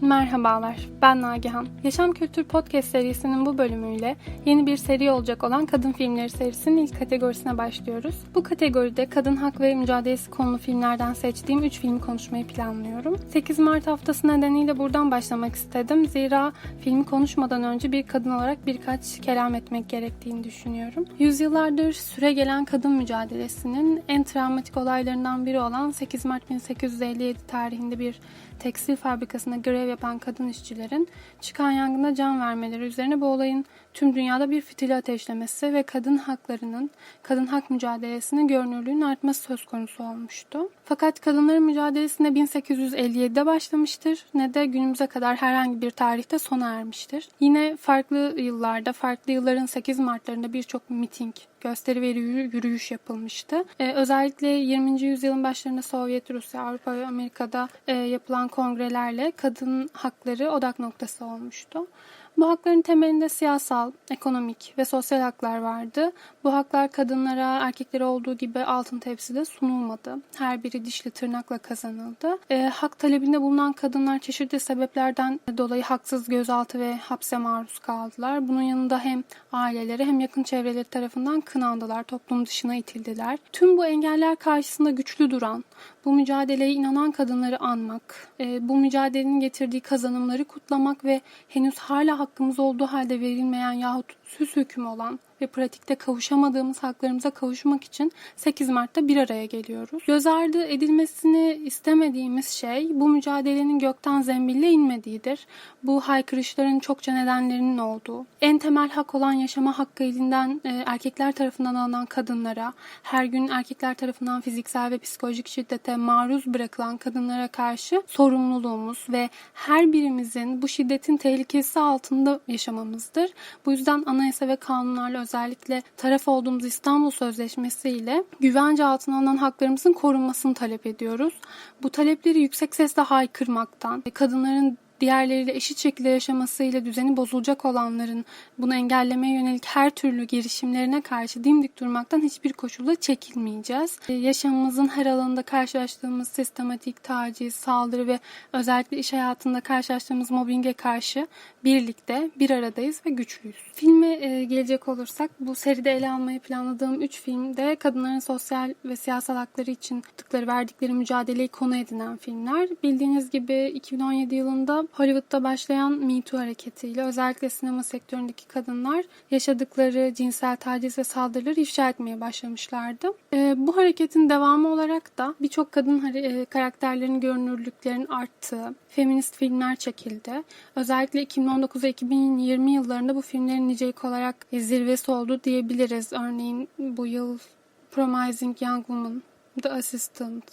Merhabalar, ben Nagihan. Yaşam Kültür Podcast serisinin bu bölümüyle yeni bir seri olacak olan Kadın Filmleri serisinin ilk kategorisine başlıyoruz. Bu kategoride kadın hak ve mücadelesi konulu filmlerden seçtiğim 3 filmi konuşmayı planlıyorum. 8 Mart haftası nedeniyle buradan başlamak istedim. Zira filmi konuşmadan önce bir kadın olarak birkaç kelam etmek gerektiğini düşünüyorum. Yüzyıllardır süre gelen kadın mücadelesinin en travmatik olaylarından biri olan 8 Mart 1857 tarihinde bir tekstil fabrikasında grev yapan kadın işçilerin çıkan yangında can vermeleri üzerine bu olayın tüm dünyada bir fitili ateşlemesi ve kadın haklarının, kadın hak mücadelesinin görünürlüğünün artması söz konusu olmuştu. Fakat kadınların mücadelesi ne 1857'de başlamıştır ne de günümüze kadar herhangi bir tarihte sona ermiştir. Yine farklı yıllarda, farklı yılların 8 Mart'larında birçok miting, gösteri ve yürüyüş yapılmıştı. Ee, özellikle 20. yüzyılın başlarında Sovyet Rusya, Avrupa ve Amerika'da e, yapılan kongrelerle kadın hakları odak noktası olmuştu. Bu hakların temelinde siyasal, ekonomik ve sosyal haklar vardı. Bu haklar kadınlara, erkeklere olduğu gibi altın tepside sunulmadı. Her biri dişli tırnakla kazanıldı. E, hak talebinde bulunan kadınlar çeşitli sebeplerden dolayı haksız gözaltı ve hapse maruz kaldılar. Bunun yanında hem aileleri hem yakın çevreleri tarafından kınandılar, toplum dışına itildiler. Tüm bu engeller karşısında güçlü duran, bu mücadeleye inanan kadınları anmak, e, bu mücadelenin getirdiği kazanımları kutlamak ve henüz hala hakkımız olduğu halde verilmeyen yahut süs hükmü olan ve pratikte kavuşamadığımız haklarımıza kavuşmak için 8 Mart'ta bir araya geliyoruz. Göz ardı edilmesini istemediğimiz şey bu mücadelenin gökten zembille inmediğidir. Bu haykırışların çokça nedenlerinin olduğu, en temel hak olan yaşama hakkı elinden e, erkekler tarafından alınan kadınlara, her gün erkekler tarafından fiziksel ve psikolojik şiddete maruz bırakılan kadınlara karşı sorumluluğumuz ve her birimizin bu şiddetin tehlikesi altında yaşamamızdır. Bu yüzden anayasa ve kanunlarla özellikle taraf olduğumuz İstanbul Sözleşmesi ile güvence altına alınan haklarımızın korunmasını talep ediyoruz. Bu talepleri yüksek sesle haykırmaktan, kadınların diğerleriyle eşit şekilde yaşamasıyla düzeni bozulacak olanların bunu engellemeye yönelik her türlü girişimlerine karşı dimdik durmaktan hiçbir koşulda çekilmeyeceğiz. Ee, yaşamımızın her alanında karşılaştığımız sistematik taciz, saldırı ve özellikle iş hayatında karşılaştığımız mobbinge karşı birlikte bir aradayız ve güçlüyüz. Filme e, gelecek olursak bu seride ele almayı planladığım 3 filmde kadınların sosyal ve siyasal hakları için tıkları verdikleri mücadeleyi konu edinen filmler. Bildiğiniz gibi 2017 yılında Hollywood'da başlayan Me Too hareketiyle özellikle sinema sektöründeki kadınlar yaşadıkları cinsel taciz ve saldırıları ifşa etmeye başlamışlardı. E, bu hareketin devamı olarak da birçok kadın e, karakterlerin görünürlüklerin arttığı feminist filmler çekildi. Özellikle 2019 ve 2020 yıllarında bu filmlerin nicelik olarak zirvesi oldu diyebiliriz. Örneğin bu yıl Promising Young Woman The Assistant,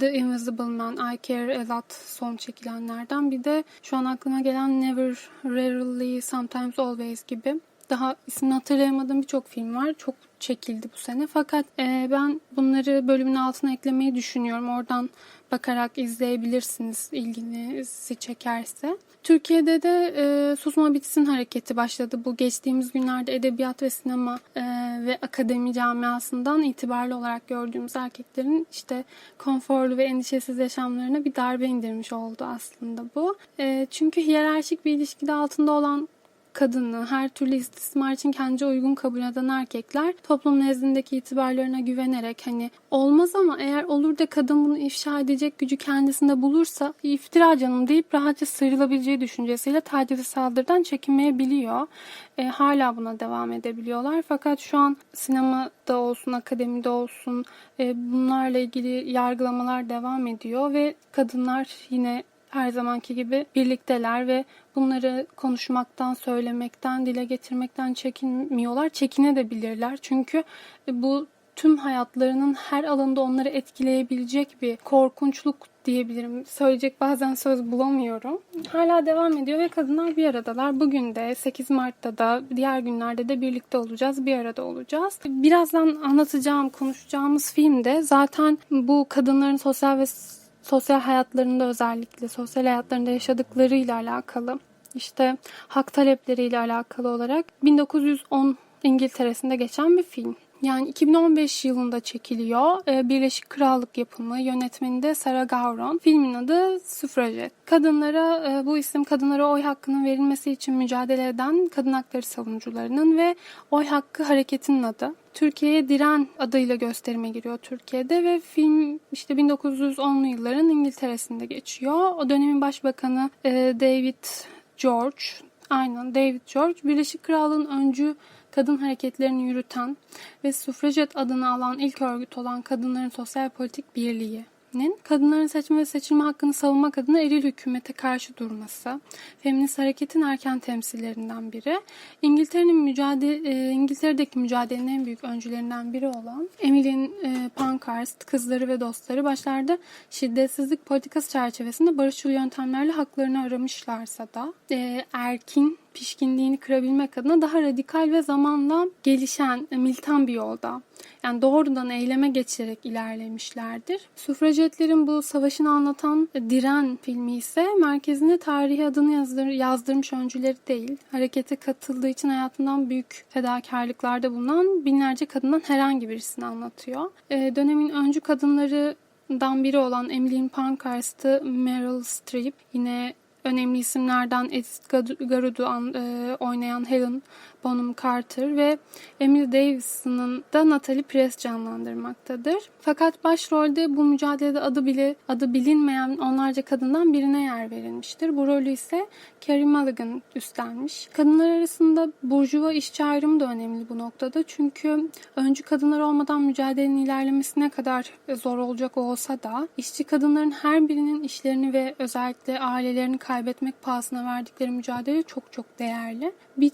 The Invisible Man, I Care A Lot son çekilenlerden. Bir de şu an aklıma gelen Never, Rarely, Sometimes Always gibi daha ismini hatırlayamadığım birçok film var. Çok çekildi bu sene. Fakat e, ben bunları bölümün altına eklemeyi düşünüyorum. Oradan bakarak izleyebilirsiniz ilginizi çekerse. Türkiye'de de e, Susma Bitsin hareketi başladı. Bu geçtiğimiz günlerde edebiyat ve sinema e, ve akademi camiasından itibarlı olarak gördüğümüz erkeklerin işte konforlu ve endişesiz yaşamlarına bir darbe indirmiş oldu aslında bu. E, çünkü hiyerarşik bir ilişkide altında olan kadını her türlü istismar için kendi uygun kabul eden erkekler toplum nezdindeki itibarlarına güvenerek hani olmaz ama eğer olur da kadın bunu ifşa edecek gücü kendisinde bulursa iftira canım deyip rahatça sıyrılabileceği düşüncesiyle taciz saldırıdan çekinmeyebiliyor. E, hala buna devam edebiliyorlar. Fakat şu an sinemada olsun, akademide olsun e, bunlarla ilgili yargılamalar devam ediyor ve kadınlar yine her zamanki gibi birlikteler ve bunları konuşmaktan, söylemekten, dile getirmekten çekinmiyorlar. Çekine de bilirler. Çünkü bu tüm hayatlarının her alanda onları etkileyebilecek bir korkunçluk diyebilirim. Söyleyecek bazen söz bulamıyorum. Hala devam ediyor ve kadınlar bir aradalar. Bugün de 8 Mart'ta da diğer günlerde de birlikte olacağız. Bir arada olacağız. Birazdan anlatacağım, konuşacağımız filmde zaten bu kadınların sosyal ve sosyal hayatlarında özellikle sosyal hayatlarında yaşadıklarıyla alakalı işte hak talepleriyle alakalı olarak 1910 İngiltere'sinde geçen bir film. Yani 2015 yılında çekiliyor. Ee, Birleşik Krallık yapımı. Yönetmeni de Sarah Gauron. Filmin adı Suffragette. Kadınlara e, bu isim kadınlara oy hakkının verilmesi için mücadele eden kadın hakları savunucularının ve oy hakkı hareketinin adı. Türkiye'ye Diren adıyla gösterime giriyor Türkiye'de ve film işte 1910'lu yılların İngiltere'sinde geçiyor. O dönemin başbakanı e, David George, aynen David George, Birleşik Krallığın öncü kadın hareketlerini yürüten ve Suffragette adını alan ilk örgüt olan Kadınların Sosyal Politik Birliği kadınların seçme ve seçilme hakkını savunmak adına eril hükümete karşı durması, feminist hareketin erken temsillerinden biri. İngiltere'nin mücadele e, İngiltere'deki mücadelenin en büyük öncülerinden biri olan Emily'nin e, Pankhurst, kızları ve dostları başlarda şiddetsizlik politikası çerçevesinde barışçıl yöntemlerle haklarını aramışlarsa da e, erkin pişkinliğini kırabilmek adına daha radikal ve zamanla gelişen, e, militan bir yolda yani doğrudan eyleme geçerek ilerlemişlerdir. Sufrajetlerin bu savaşını anlatan Diren filmi ise merkezine tarihi adını yazdır, yazdırmış öncüleri değil, harekete katıldığı için hayatından büyük fedakarlıklarda bulunan binlerce kadından herhangi birisini anlatıyor. E, dönemin öncü kadınlarından biri olan Emmeline Pankhurst'ı Meryl Streep yine önemli isimlerden Edith Garudu e, oynayan Helen Bonham Carter ve Emily Davison'ın da Natalie Press canlandırmaktadır. Fakat başrolde bu mücadelede adı bile adı bilinmeyen onlarca kadından birine yer verilmiştir. Bu rolü ise Carey Mulligan üstlenmiş. Kadınlar arasında burjuva işçi ayrımı da önemli bu noktada. Çünkü öncü kadınlar olmadan mücadelenin ilerlemesi ne kadar zor olacak olsa da işçi kadınların her birinin işlerini ve özellikle ailelerini kaybetmek pahasına verdikleri mücadele çok çok değerli. Bir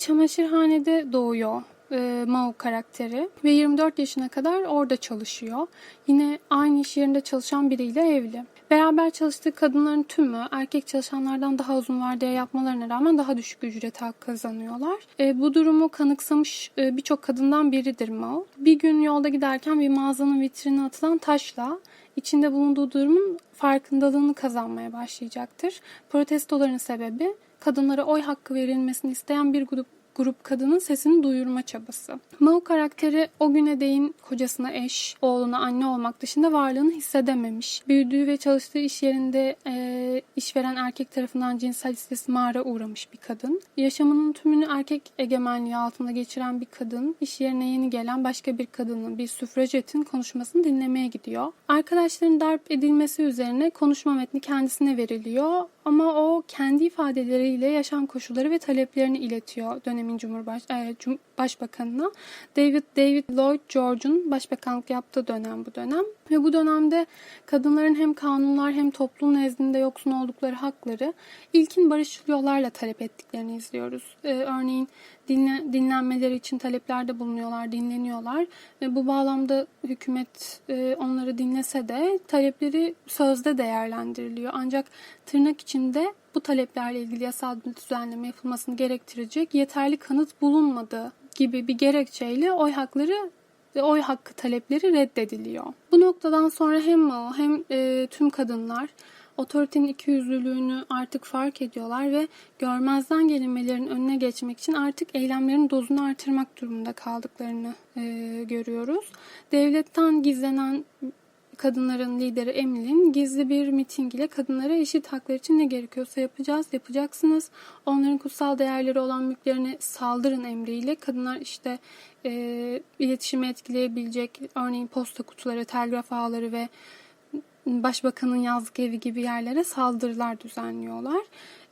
çamaşırhanede doğuyor e, Mao karakteri ve 24 yaşına kadar orada çalışıyor. Yine aynı iş yerinde çalışan biriyle evli. Beraber çalıştığı kadınların tümü erkek çalışanlardan daha uzun vardiya yapmalarına rağmen daha düşük ücret hak kazanıyorlar. E, bu durumu kanıksamış e, birçok kadından biridir Mao. Bir gün yolda giderken bir mağazanın vitrinine atılan taşla içinde bulunduğu durumun farkındalığını kazanmaya başlayacaktır. Protestoların sebebi kadınlara oy hakkı verilmesini isteyen bir grup grup kadının sesini duyurma çabası. Mao karakteri o güne değin kocasına eş, oğluna anne olmak dışında varlığını hissedememiş. Büyüdüğü ve çalıştığı iş yerinde e, işveren erkek tarafından cinsel istismara uğramış bir kadın. Yaşamının tümünü erkek egemenliği altında geçiren bir kadın, iş yerine yeni gelen başka bir kadının, bir süfrajetin konuşmasını dinlemeye gidiyor. Arkadaşların darp edilmesi üzerine konuşma metni kendisine veriliyor ama o kendi ifadeleriyle yaşam koşulları ve taleplerini iletiyor dönemin Cumhurbaş e, Cum Başbakanına. David David Lloyd George'un başbakanlık yaptığı dönem bu dönem ve bu dönemde kadınların hem kanunlar hem toplum nezdinde yoksun oldukları hakları ilkin barışçıl yollarla talep ettiklerini izliyoruz. Ee, örneğin dinle, dinlenmeleri için taleplerde bulunuyorlar, dinleniyorlar ve bu bağlamda hükümet e, onları dinlese de talepleri sözde değerlendiriliyor. Ancak tırnak içinde bu taleplerle ilgili yasal düzenleme yapılmasını gerektirecek yeterli kanıt bulunmadığı gibi bir gerekçeyle oy hakları ve oy hakkı talepleri reddediliyor. Bu noktadan sonra hem Mao hem e, tüm kadınlar otoritenin ikiyüzlülüğünü artık fark ediyorlar ve görmezden gelinmelerin önüne geçmek için artık eylemlerin dozunu artırmak durumunda kaldıklarını e, görüyoruz. Devletten gizlenen kadınların lideri Emily'nin gizli bir miting ile kadınlara eşit haklar için ne gerekiyorsa yapacağız, yapacaksınız. Onların kutsal değerleri olan mülklerine saldırın emriyle kadınlar işte e, iletişimi etkileyebilecek örneğin posta kutuları, telgraf ağları ve başbakanın yazlık evi gibi yerlere saldırılar düzenliyorlar.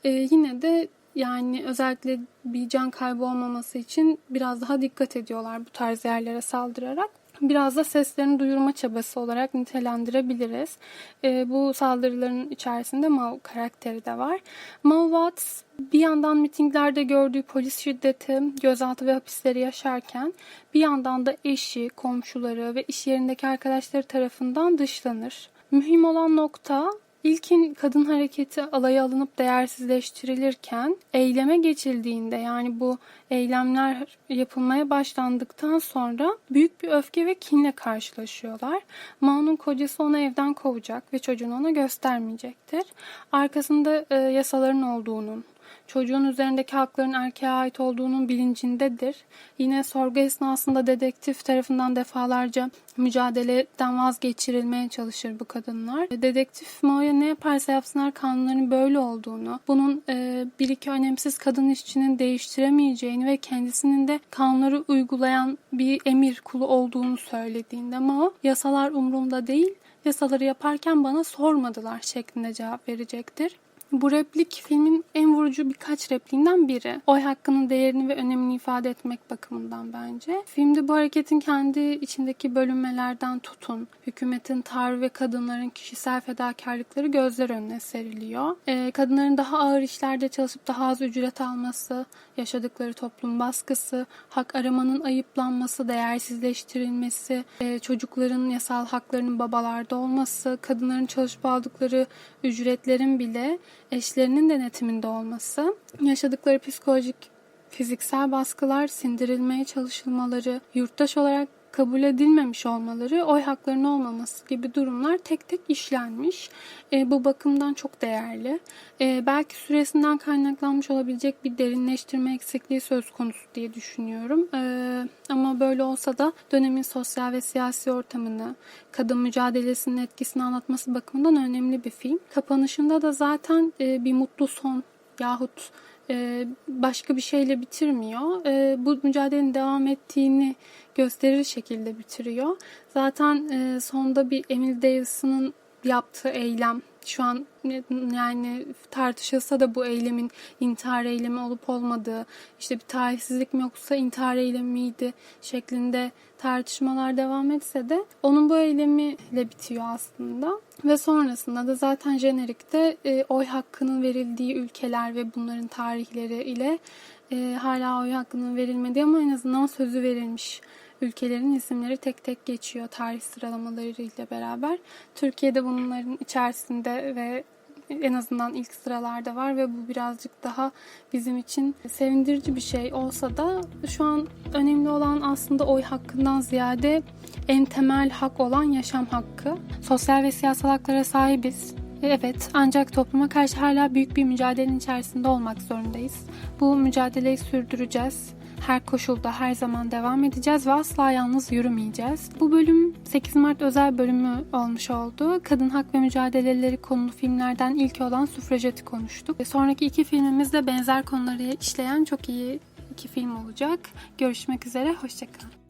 E, yine de yani özellikle bir can kaybı olmaması için biraz daha dikkat ediyorlar bu tarz yerlere saldırarak biraz da seslerini duyurma çabası olarak nitelendirebiliriz. E, bu saldırıların içerisinde Mao karakteri de var. Mao Watts bir yandan mitinglerde gördüğü polis şiddeti, gözaltı ve hapisleri yaşarken bir yandan da eşi, komşuları ve iş yerindeki arkadaşları tarafından dışlanır. Mühim olan nokta İlkin kadın hareketi alaya alınıp değersizleştirilirken eyleme geçildiğinde yani bu eylemler yapılmaya başlandıktan sonra büyük bir öfke ve kinle karşılaşıyorlar. Mao'nun kocası onu evden kovacak ve çocuğunu ona göstermeyecektir. Arkasında e, yasaların olduğunun, çocuğun üzerindeki hakların erkeğe ait olduğunun bilincindedir. Yine sorgu esnasında dedektif tarafından defalarca mücadeleden vazgeçirilmeye çalışır bu kadınlar. Dedektif Moya ne yaparsa yapsınlar kanunların böyle olduğunu, bunun e, bir iki önemsiz kadın işçinin değiştiremeyeceğini ve kendisinin de kanunları uygulayan bir emir kulu olduğunu söylediğinde Mao yasalar umurumda değil, yasaları yaparken bana sormadılar şeklinde cevap verecektir. Bu replik filmin en vurucu birkaç repliğinden biri. Oy hakkının değerini ve önemini ifade etmek bakımından bence. Filmde bu hareketin kendi içindeki bölünmelerden tutun, hükümetin tavrı ve kadınların kişisel fedakarlıkları gözler önüne seriliyor. Ee, kadınların daha ağır işlerde çalışıp daha az ücret alması, yaşadıkları toplum baskısı, hak aramanın ayıplanması, değersizleştirilmesi, e, çocukların yasal haklarının babalarda olması, kadınların çalışıp aldıkları ücretlerin bile eşlerinin denetiminde olması, yaşadıkları psikolojik, fiziksel baskılar, sindirilmeye çalışılmaları, yurttaş olarak kabul edilmemiş olmaları, oy haklarının olmaması gibi durumlar tek tek işlenmiş. E, bu bakımdan çok değerli. E, belki süresinden kaynaklanmış olabilecek bir derinleştirme eksikliği söz konusu diye düşünüyorum. E, ama böyle olsa da dönemin sosyal ve siyasi ortamını, kadın mücadelesinin etkisini anlatması bakımından önemli bir film. Kapanışında da zaten e, bir mutlu son yahut başka bir şeyle bitirmiyor. E, bu mücadelenin devam ettiğini gösterir şekilde bitiriyor. Zaten e, sonda bir Emil Davison'ın yaptığı eylem şu an yani tartışılsa da bu eylemin intihar eylemi olup olmadığı, işte bir tarihsizlik mi yoksa intihar eylemi miydi şeklinde tartışmalar devam etse de onun bu eylemiyle bitiyor aslında. Ve sonrasında da zaten jenerikte e, oy hakkının verildiği ülkeler ve bunların tarihleri ile e, hala oy hakkının verilmediği ama en azından sözü verilmiş ülkelerin isimleri tek tek geçiyor tarih sıralamalarıyla beraber. Türkiye'de bunların içerisinde ve en azından ilk sıralarda var ve bu birazcık daha bizim için sevindirici bir şey olsa da şu an önemli olan aslında oy hakkından ziyade en temel hak olan yaşam hakkı. Sosyal ve siyasal haklara sahibiz. Evet, ancak topluma karşı hala büyük bir mücadelenin içerisinde olmak zorundayız. Bu mücadeleyi sürdüreceğiz. Her koşulda her zaman devam edeceğiz ve asla yalnız yürümeyeceğiz. Bu bölüm 8 Mart özel bölümü olmuş oldu. Kadın hak ve mücadeleleri konulu filmlerden ilki olan Sufrajeti konuştuk. Sonraki iki filmimiz de benzer konuları işleyen çok iyi iki film olacak. Görüşmek üzere, hoşçakalın.